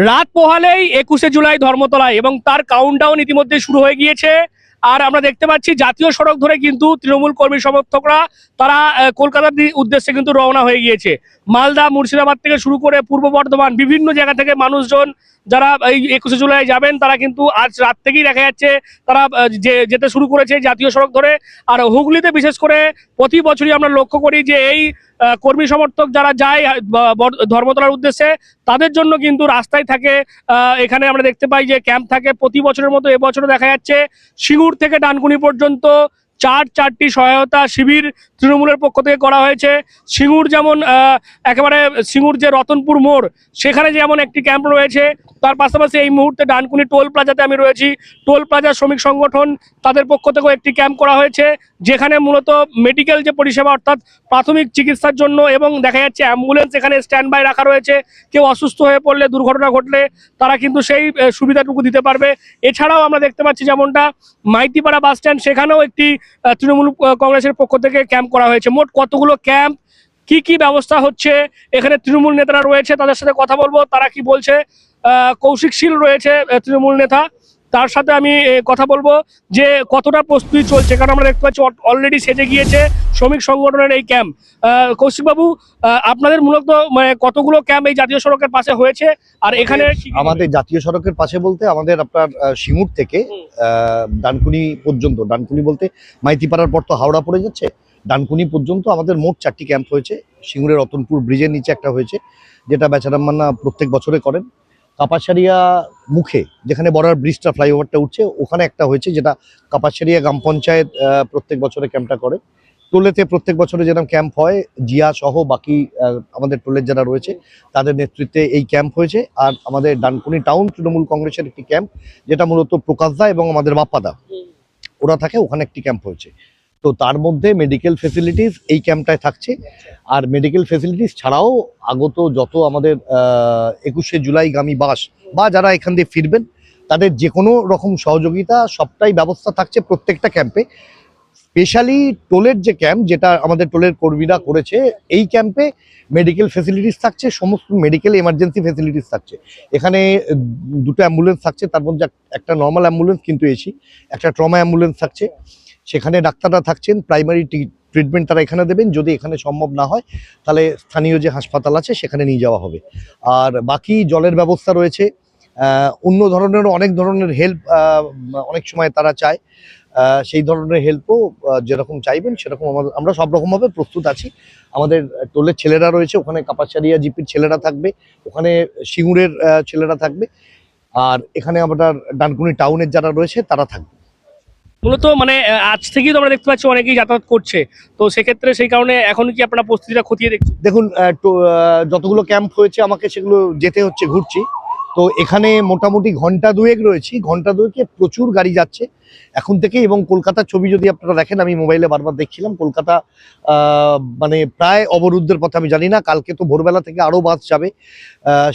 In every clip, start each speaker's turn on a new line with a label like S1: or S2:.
S1: রাত পোহালেই একুশে জুলাই ধর্মতলায় এবং তার কাউন্টডাউন ইতিমধ্যে শুরু হয়ে গিয়েছে। আর আমরা দেখতে পাচ্ছি, জাতীয় সড়ক ধরে কিন্তু তৃণমূল কর্মী সমর্থকরা তারা কলকাতার উদ্দেশ্যে কিন্তু রওনা হয়ে গিয়েছে। মালদা, মুর্শিদাবাদ থেকে শুরু করে পূর্ব বর্ধমান, বিভিন্ন জায়গা থেকে মানুষজন যারা এই একুশে জুলাই যাবেন, তারা কিন্তু আজ রাত থেকেই দেখা যাচ্ছে, তারা যে- যেতে শুরু করেছে জাতীয় সড়ক ধরে। আর হুগলিতে বিশেষ করে প্রতি বছরই আমরা লক্ষ্য করি যে এই কর্মী সমর্থক যারা যায় ধর্মতলার উদ্দেশ্যে, তাদের জন্য কিন্তু রাস্তায় থাকে এখানে আমরা দেখতে পাই যে ক্যাম্প থাকে। প্রতি বছরের মতো এবছরও দেখা যাচ্ছে, সিঙ্গুর থেকে ডানকুনি পর্যন্ত চার চারটি সহায়তা শিবির তৃণমূলের পক্ষ থেকে করা হয়েছে। সিঙ্গুর যেমন একেবারে সিঙ্গুর যে রতনপুর মোড়, সেখানে যেমন একটি ক্যাম্প রয়েছে, তার পাশাপাশি এই মুহূর্তে ডানকুনি টোল প্লাজাতে আমি রয়েছি। টোল প্লাজা শ্রমিক সংগঠন তাদের পক্ষ থেকেও একটি ক্যাম্প করা হয়েছে, যেখানে মূলত মেডিকেল যে পরিষেবা, অর্থাৎ প্রাথমিক চিকিৎসার জন্য এবং দেখা যাচ্ছে অ্যাম্বুলেন্স এখানে স্ট্যান্ড বাই রাখা রয়েছে। কেউ অসুস্থ হয়ে পড়লে দুর্ঘটনা ঘটলে তারা কিন্তু সেই সুবিধাটুকু দিতে পারবে। এছাড়াও আমরা দেখতে পাচ্ছি যেমনটা মাইতিপাড়া বাস স্ট্যান্ড সেখানেও একটি তৃণমূল কংগ্রেসের পক্ষ থেকে ক্যাম্প করা হয়েছে। মোট কতগুলো ক্যাম্প কি কি ব্যবস্থা হচ্ছে? এখানে তৃণমূল নেতারা রয়েছে তাদের সাথে কথা বলব। তারা কি বলছে? আহ, কৌশিক শীল রয়েছে তৃণমূল নেতা। তার সাথে আমি কথা বলব যে কতটা প্রস্তুতি চলছে কারণ আমরা দেখতে পাচ্ছি অলরেডি সেজে গিয়েছে শ্রমিক সংগঠনের এই ক্যাম্প কৌশিকবাবু আপনাদের মূলত মানে কতগুলো ক্যাম্প এই জাতীয় সড়কের পাশে হয়েছে? আর এখানে
S2: আমাদের জাতীয় সড়কের পাশে বলতে আমাদের আপনার সিঙ্গুর থেকে আহ, ডানকুনি পর্যন্ত। ডানকুনি বলতে মাইতিপাড়ার পর তো হাওড়া পড়ে যাচ্ছে। ডানকুনি পর্যন্ত আমাদের মোট চারটি ক্যাম্প হয়েছে। সিঙ্গুরের রতনপুর ব্রিজের নিচে একটা হয়েছে, যেটা বেচারাম প্রত্যেক বছরে করেন। কাপাসারিয়া মুখে, যেখানে বড়ার ব্রিজটা, ফ্লাইওভারটা উঠছে, ওখানে একটা হয়েছে, যেটা কাপাসারিয়া গ্রাম পঞ্চায়েত প্রত্যেক বছরে ক্যাম্পটা করে। টোলেতে প্রত্যেক বছরে যেরকম ক্যাম্প হয়, জিয়া সহ বাকি আমাদের টোলের যারা রয়েছে, তাদের নেতৃত্বে এই ক্যাম্প হয়েছে। আর আমাদের ডানকুনি টাউন তৃণমূল কংগ্রেসের একটি ক্যাম্প, যেটা মূলত প্রকাশদা এবং আমাদের বাপ্পাদা। ওরা থাকে, ওখানে একটি ক্যাম্প হয়েছে। তো তার মধ্যে মেডিকেল ফেসিলিটিস এই ক্যাম্পটায় থাকছে। আর মেডিকেল ফেসিলিটিস ছাড়াও আগত যত আমাদের একুশে জুলাইগামী বাস বা যারা এখান দিয়ে ফিরবেন, তাদের যে কোনো রকম সহযোগিতা সবটাই ব্যবস্থা থাকছে প্রত্যেকটা ক্যাম্পে স্পেশালি টোলের যে ক্যাম্প যেটা আমাদের টোলের কর্মীরা করেছে, এই ক্যাম্পে মেডিকেল ফেসিলিটিস থাকছে, সমস্ত মেডিকেল এমার্জেন্সি ফেসিলিটিস থাকছে। এখানে, দুটো অ্যাম্বুলেন্স থাকছে, তার মধ্যে একটা নর্মাল অ্যাম্বুলেন্স কিন্তু এসি একটা ট্রমা অ্যাম্বুলেন্স থাকছে। সেখানে ডাক্তাররা থাকছেন প্রাইমারি ট্রিটমেন্ট তারা এখানে দেবেন। যদি এখানে সম্ভব না হয়, তাহলে স্থানীয় যে হাসপাতাল আছে, সেখানে নিয়ে যাওয়া হবে। আর বাকি জলের ব্যবস্থা রয়েছে। অন্য ধরনের অনেক ধরনের হেল্প অনেক সময় তারা চায়। সেই ধরনের হেল্পও যেরকম চাইবেন, সেরকম আমাদের, আমরা সব রকমভাবে প্রস্তুত আছি। আমাদের টোলের ছেলেরা রয়েছে, ওখানে কাপাসারিয়া জিপির ছেলেরা থাকবে, ওখানে সিঙ্গুরের ছেলেরা থাকবে। আর এখানে আপনার ডানকুনি টাউনের যারা রয়েছে, তারা থাকবে।
S1: মূলত মানে আজ থেকেই তো আমরা দেখতে পাচ্ছি অনেকেই যাতায়াত করছে। তো সেক্ষেত্রে সেই কারণে এখন কি আপনার প্রস্তুতিটা খতিয়ে দেখছেন?
S2: দেখুন যতগুলো ক্যাম্প হয়েছে, আমাকে সেগুলো যেতে হচ্ছে, ঘুরছি। তো এখানে মোটামুটি ঘণ্টা দুয়েক রয়েছি। ঘণ্টা দুয়েকে প্রচুর গাড়ি যাচ্ছে। এখন থেকে এবং কলকাতার ছবি যদি আপনারা দেখেন, আমি মোবাইলে বারবার দেখছিলাম, কলকাতা মানে প্রায় অবরুদ্ধের পথে, আমি জানি না, কালকে তো ভোরবেলা থেকে আরও বাস যাবে।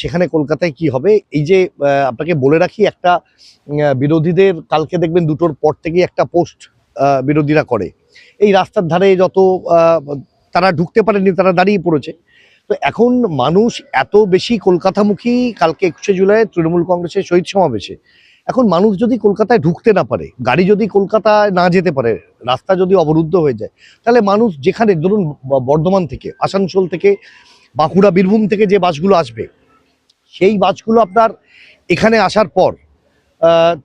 S2: সেখানে কলকাতায় কি হবে? এই যে আপনাকে বলে রাখি, একটা বিরোধীদের, কালকে দেখবেন দুটোর পর থেকেই একটা পোস্ট বিরোধীরা করে। এই রাস্তার ধারে যত তারা ঢুকতে পারেনি তারা দাঁড়িয়ে পড়েছে। তো এখন মানুষ এত বেশি কলকাতামুখী, কালকে একুশে জুলাই তৃণমূল কংগ্রেসের শহীদ সমাবেশে। এখন মানুষ যদি কলকাতায় ঢুকতে না পারে, গাড়ি যদি কলকাতায় না যেতে পারে, রাস্তা যদি অবরুদ্ধ হয়ে যায়, তাহলে মানুষ যেখানে, ধরুন বর্ধমান থেকে, আসানসোল থেকে, বাঁকুড়া, বীরভূম থেকে যে বাসগুলো আসবে, সেই বাসগুলো আপনার এখানে আসার পর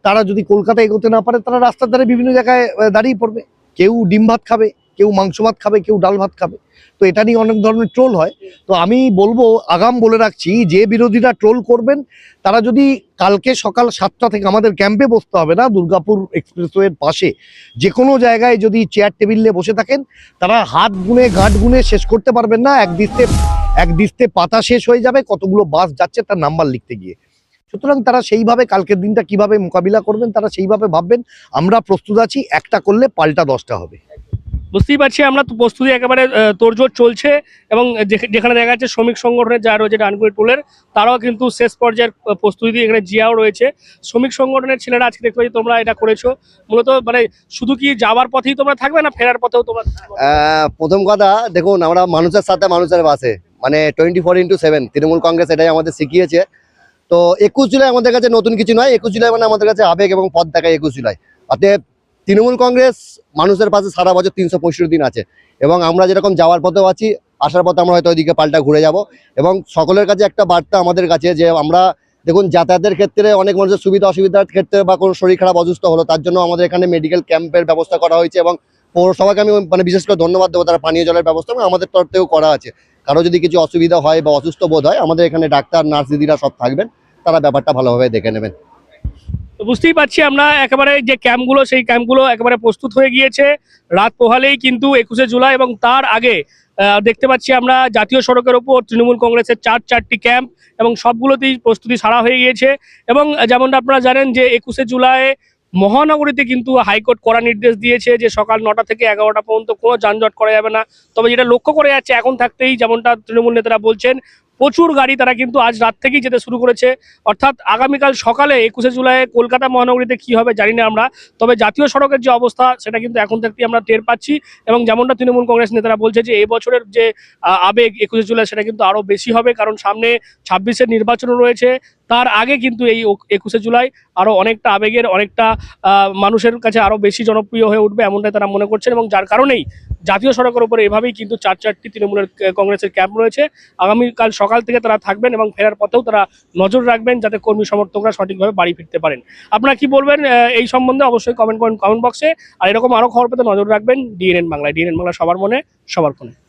S2: তারা যদি কলকাতায় এগোতে না পারে, তারা রাস্তার ধারে বিভিন্ন জায়গায় দাঁড়িয়ে পড়বে। কেউ ডিম ভাত খাবে। কেউ মাংস ভাত খাবে, কেউ ডাল ভাত খাবে। তো এটা নিয়ে অনেক ধরনের ট্রোল হয়। তো আমি বলব, আগাম বলে রাখছি, যে বিরোধীরা ট্রোল করবেন, তারা যদি কালকে সকাল সাতটা থেকে আমাদের ক্যাম্পে বসতে হবে না, দুর্গাপুর এক্সপ্রেসওয়ের পাশে যে কোনো জায়গায় যদি চেয়ার টেবিল বসে থাকেন, তারা হাত গুনে, গাঁট গুনে শেষ করতে পারবেন না, এক দিস্তে এক দিস্তে পাতা শেষ হয়ে যাবে, কতগুলো বাস যাচ্ছে তার নাম্বার লিখতে গিয়ে। সুতরাং তারা সেইভাবে কালকের দিনটা কীভাবে মোকাবিলা করবেন, তারা সেইভাবে ভাববেন, আমরা প্রস্তুত আছি, একটা করলে পাল্টা দশটা হবে।
S1: বুঝতেই পারছি আমরা প্রস্তুতি একেবারে তোড়জোড় চলছে এবং যেখ- যেখানে দেখা যাচ্ছে শ্রমিক সংগঠনের যা রয়েছে ডানকুনি টোলের, তারাও কিন্তু শেষ পর্যায়ের প্রস্তুতি এখানে জিয়াও রয়েছে। শ্রমিক সংগঠনের ছেলেরা আজকে দেখতে পাচ্ছি তোমরা এটা করেছ। মূলত মানে শুধু কি যাওয়ার পথেই তোমরা থাকবে না ফেরার পথেও তোমরা
S3: প্রথম কথা, দেখুন, আমরা মানুষের সাথে মানুষের বাসে মানে twenty four into seven Trinamool Congress এটাই আমাদের শিখিয়েছে। তো একুশ জুলাই আমাদের কাছে নতুন কিছু নয়, একুশ জুলাই মানে আমাদের কাছে আবেগ এবং পথ দেখায় একুশ জুলাই। অতএব তৃণমূল কংগ্রেস মানুষের পাশে সারা বছর তিনশো পঁয়ষট্টি দিন আছে। এবং আমরা যেরকম যাওয়ার পথেও আছি, আসার পথে আমরা হয়তো ওইদিকে পাল্টা ঘুরে যাব। এবং সকলের কাছে একটা বার্তা আমাদের কাছে যে আমরা, দেখুন, যাতায়াতের ক্ষেত্রে অনেক মানুষের সুবিধা অসুবিধার ক্ষেত্রে বা কোনো শরীর খারাপ, অসুস্থ হলো, তার জন্য আমাদের এখানে মেডিকেল ক্যাম্পের ব্যবস্থা করা হয়েছে এবং পৌরসভাকে আমি মানে বিশেষ করে ধন্যবাদ দেবো, তারা পানীয় জলের ব্যবস্থা আমাদের তরফ থেকেও করা আছে। কারও যদি কিছু অসুবিধা হয় বা অসুস্থ বোধ হয়, আমাদের এখানে ডাক্তার, নার্স, দিদিরা সব থাকবেন, তারা ব্যাপারটা ভালোভাবে দেখে নেবেন।
S1: তো বুঝতেই পারছি আমরা একেবারে যে ক্যাম্পগুলো, সেই ক্যাম্পগুলো একেবারে প্রস্তুত হয়ে গিয়েছে রাত পোহালেই কিন্তু একুশে জুলাই এবং তার আগে দেখতে পাচ্ছি আমরা জাতীয় সড়কের ওপর তৃণমূল কংগ্রেসের চার, চারটি ক্যাম্প এবং সবগুলোতেই প্রস্তুতি সারা হয়ে গিয়েছে এবং যেমনটা আপনারা জানেন যে একুশে জুলাই মহানগরীতে কিন্তু হাইকোর্ট করা নির্দেশ দিয়েছে যে সকাল নটা থেকে এগারোটা পর্যন্ত কোনো যানজট করা যাবে না। তবে যেটা লক্ষ্য করে যাচ্ছে, এখন থাকতেই যেমনটা তৃণমূল নেতারা বলছেন প্রচুর গাড়ি তারা কিন্তু আজ রাত থেকেই যেতে শুরু করেছে। অর্থাৎ আগামীকাল সকালে একুশে জুলাই কলকাতা মহানগরীতে কি হবে জানি না আমরা। তবে জাতীয় সড়কের যে অবস্থা, সেটা কিন্তু এখন থেকেই আমরা টের পাচ্ছি এবং যেমনটা তৃণমূল কংগ্রেস নেতারা বলছে যে বছরের যে আবেগ একুশে জুলাই সেটা কিন্তু আরও বেশি হবে। কারণ সামনে ছাব্বিশের নির্বাচন রয়েছে। তার আগে কিন্তু এই একুশে জুলাই আরও অনেকটা আবেগের, অনেকটা মানুষের কাছে আরও বেশি জনপ্রিয় হয়ে উঠবে এমনটাই তারা মনে করছেন এবং যার কারণেই জাতীয় সড়কের উপরে এভাবেই কিন্তু চার চারটি তৃণমূলের কংগ্রেসের ক্যাম্প রয়েছে। আগামীকাল সকাল থেকে তারা থাকবেন এবং ফেরার পথেও তারা নজর রাখবেন যাতে কর্মী সমর্থকরা সঠিকভাবে বাড়ি ফিরতে পারেন। আপনারা কি বলবেন এই সম্বন্ধে অবশ্যই কমেন্ট করেন কমেন্ট বক্সে আর এরকম আরও খবর পেতে নজর রাখবেন। ডিএনএন বাংলায় ডিএনএন বাংলা সবার মনে, সবার ফোনে।